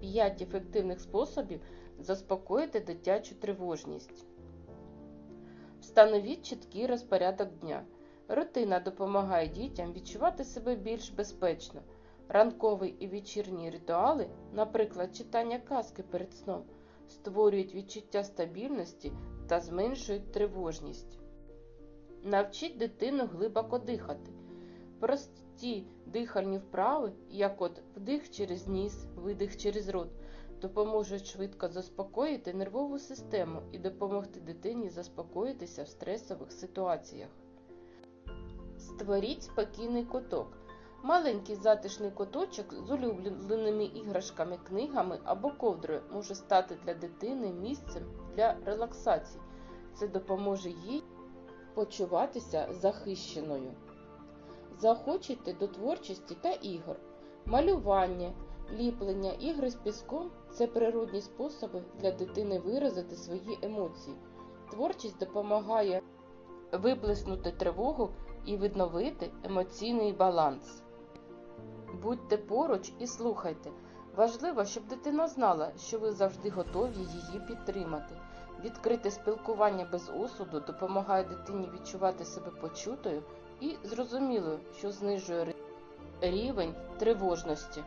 5 ефективних способів заспокоїти дитячу тривожність. Встановіть чіткий розпорядок дня. Рутина допомагає дітям відчувати себе більш безпечно. Ранковий і вечірній ритуали, наприклад, читання казки перед сном, створюють відчуття стабільності та зменшують тривожність. Навчіть дитину глибоко дихати. Прості дихальні вправи, як от вдих через ніс, видих через рот, допоможуть швидко заспокоїти нервову систему і допомогти дитині заспокоїтися в стресових ситуаціях. Створіть спокійний куток. Маленький затишний куточок з улюбленими іграшками, книгами або ковдрою може стати для дитини місцем для релаксації. Це допоможе їй почуватися захищеною. Заохочуйте до творчості та ігор. Малювання, ліплення, ігри з піском це природні способи для дитини виразити свої емоції. Творчість допомагає виплеснути тривогу і відновити емоційний баланс. Будьте поруч і слухайте. Важливо, щоб дитина знала, що ви завжди готові її підтримати. Відкрите спілкування без осуду допомагає дитині відчувати себе почутою і зрозуміло, що знижує рівень тривожності.